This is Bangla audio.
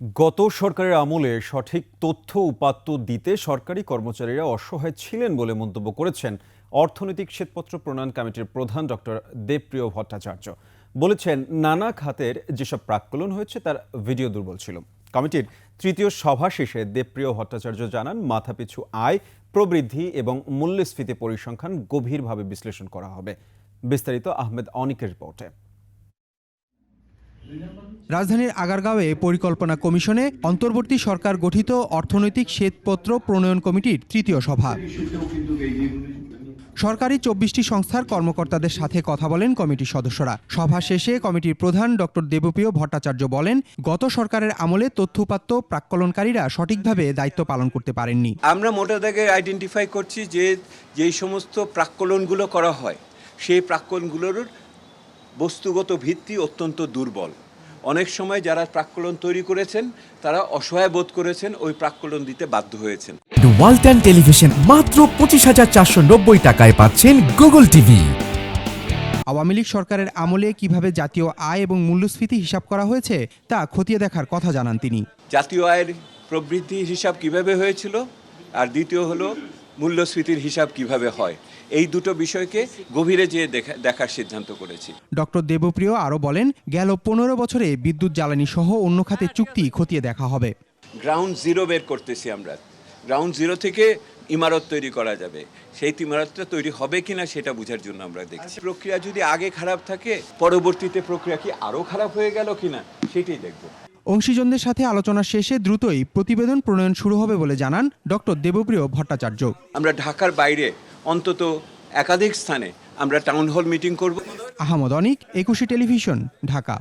গত সরকারের আমলে সঠিক তথ্য উপাত্ত দিতে সরকারি কর্মচারীরা অসহায় ছিলেন বলে মন্তব্য করেছেন অর্থনৈতিক শ্বেতপত্র প্রণয়ন কমিটির প্রধান ডক্টর দেবপ্রিয় ভট্টাচার্য। বলেছেন, নানা খাতের যেসব প্রাক্কলন হয়েছে তার ভিডিও দুর্বল ছিল। কমিটির তৃতীয় সভা শেষে দেবপ্রিয় ভট্টাচার্য জানান, মাথাপিছু আয়, প্রবৃদ্ধি এবং মূল্যস্ফীতি পরিসংখ্যান গভীরভাবে বিশ্লেষণ করা হবে। বিস্তারিত আহমেদ অনিকের রিপোর্টে। রাজধানীর আগারগাঁওয়ে পরিকল্পনা কমিশনে অন্তর্বর্তী সরকার গঠিত অর্থনৈতিক শ্বেতপত্র প্রণয়ন কমিটির তৃতীয় সভা। সরকারি চব্বিশটি সংস্থার কর্মকর্তাদের সাথে কথা বলেন কমিটির সদস্যরা। সভা শেষে কমিটির প্রধান ডক্টর দেবপ্রিয় ভট্টাচার্য বলেন, গত সরকারের আমলে তথ্যপাত্য প্রাক্কলনকারীরা সঠিকভাবে দায়িত্ব পালন করতে পারেননি। আমরা মোটা দাগে আইডেন্টিফাই করছি যে, যেই সমস্ত প্রাক্কলনগুলো করা হয়, সেই প্রাক্কলনগুলোর বস্তুগত ভিত্তি অত্যন্ত দুর্বল। অনেক সময় যারা প্রাক্কলন তৈরি করেছেন তারা অসহায় বোধ করেছেন ওই প্রাক্কলন দিতে বাধ্য হয়েছেন। ওয়ালটন টেলিভিশন মাত্র পঁচিশ হাজার চারশো নব্বই টাকায় পাচ্ছেন গুগল টিভি আওয়ামী লীগ সরকারের আমলে কীভাবে জাতীয় আয় এবং মূল্যস্ফীতি হিসাব করা হয়েছে তা খতিয়ে দেখার কথা জানান তিনি। জাতীয় আয়ের প্রবৃদ্ধি হিসাব কীভাবে হয়েছিল? আর দ্বিতীয় হলো মূল্যস্ফীতির হিসাব কীভাবে হয়? এই দুটো বিষয়কে গভীরে যেয়ে দেখা দেখার সিদ্ধান্ত করেছি। ডক্টর দেবপ্রিয় আরও বলেন গেল পনেরো বছরে বিদ্যুৎ জ্বালানি সহ অন্য খাতের চুক্তি খতিয়ে দেখা হবে। গ্রাউন্ড জিরো বের করতেছি আমরা। গ্রাউন্ড জিরো থেকে ইমারত তৈরি করা যাবে। সেই ইমারতটা তৈরি হবে কিনা সেটা বোঝার জন্য আমরা দেখছি। প্রক্রিয়া যদি আগে খারাপ থাকে পরবর্তীতে প্রক্রিয়া কি আরও খারাপ হয়ে গেল কিনা সেটাই দেখব। অংশীজনদের সাথে আলোচনা শেষে দ্রুতই প্রতিবেদন প্রণয়ন শুরু হবে বলে জানান ডক্টর দেবপ্রিয় ভট্টাচার্য। আমরা ঢাকার বাইরে অন্তত একাধিক স্থানে আমরা টাউন হল মিটিং করব। আহমদ অনিক একুশে টেলিভিশন ঢাকা।